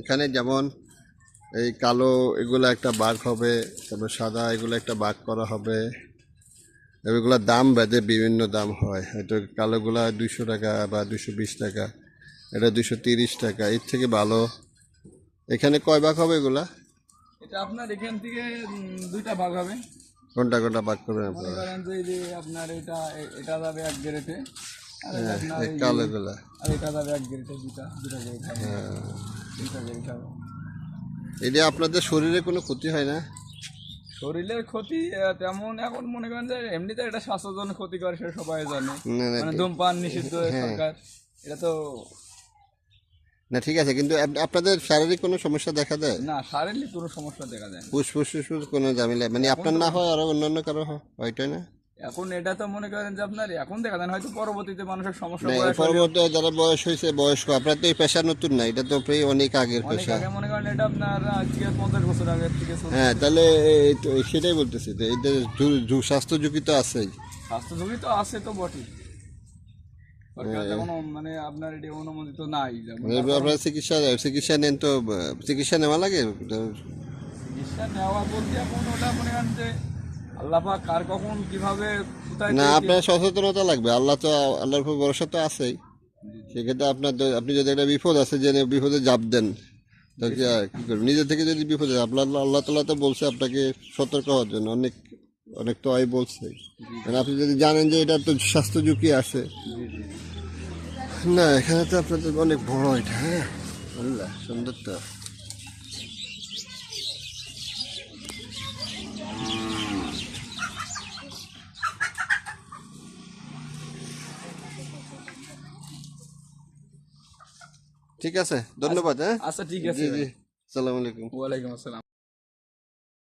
এখানে যেমন এই কালো এগুলো একটা বাঘ হবে তারপর সাদা এগুলো একটা বাঘ করা হবে। এগুলোর দাম বেঁধে বিভিন্ন দাম হয়। হয়তো কালোগুলা দুশো টাকা বা দুশো বিশ টাকা এটা দুশো তিরিশ টাকা এর থেকে ভালো। এখানে কয় ভাগ হবে এগুলা? এটা আপনার এখান থেকে দুইটা ভাগ হবে। কোনটা কোনটা ভাগ করবেন আপনারা? আপনার এটা এটা যাবে এক গ্রেটে। আর এটা আপনার এই এই যে- কালোগুলা আর এটা যাবে এক গ্রেটে দুটা দুটা গ্রেট। হবে দুটা গ্রেট। হবে এটা আপনাদের শরীরে কোনো ক্ষতি হয় না? শরীরের ক্ষতি তেমন এখন মনে করেন যে এমনিতে এটা স্বাস্থ্যের জন্য ক্ষতি করে সেটা সবাই জানে মানে ধূমপান নিষিদ্ধ সরকার এটা তো না ঠিক আছে কিন্তু আপনাদের শারীরিক কোনো সমস্যা দেখা দেয়? না শারীরিক কোনো সমস্যা দেখা যায় না। ফুসফুস ফুসফুস কোনো ঝামেলা? মানে আপনার না হয় আরও অন্যান্য কারও হয়? না? এখন এটা তো মনে করেন যে আপনার এখন দেখা যায় হয়তো পরবর্তীতে মানুষের সমস্যা না, এই বয়স হলে- পরবর্তী যারা বয়স হয়েছে বয়স্ক আপনার তো এই পেশা নতুন না এটা তো প্রায় অনেক আগের পেশা। আগে মনে করেন এটা আপনার আজকে পঞ্চাশ বছর আগের থেকে হ্যাঁ তাহলে সেটাই বলতেছি তো এটা স্বাস্থ্য ঝুঁকি তো আছেই। স্বাস্থ্য ঝুঁকি তো আছে তো বটে মানে আপনার এটি অনুমোদিত নাই যেমন আপনার চিকিৎসা চিকিৎসা নেন তো চিকিৎসা নেওয়া লাগে? চিকিৎসা নেওয়া বলতে এখন ওটা মনে করেন যে আল্লাহ কার কখন কীভাবে কোথায় না আপনার সচেতনতা লাগবে। আল্লাহ তো আল্লাহর উপর ভরসা তো আছেই। সেক্ষেত্রে আপনার আপনি যদি একটা বিপদ আছে যে বিপদে জাপ দেন নিজে থেকে যদি বিপদে আপনার আল্লাহ তালা তো বলছে আপনাকে সতর্ক হওয়ার জন্য। অনেক অনেক তো আই বলছে। কারণ আপনি যদি জানেন যে এটা তো স্বাস্থ্য ঝুঁকি আছে। না এখানে তো আপনাদের অনেক বড় এটা হ্যাঁ? আল্লাহ সুন্দর তো। ঠিক আছে ধন্যবাদ হ্যাঁ? আচ্ছা ঠিক আছে জি জি সালাম আলাইকুম। ওয়ালাইকুম আসসালাম।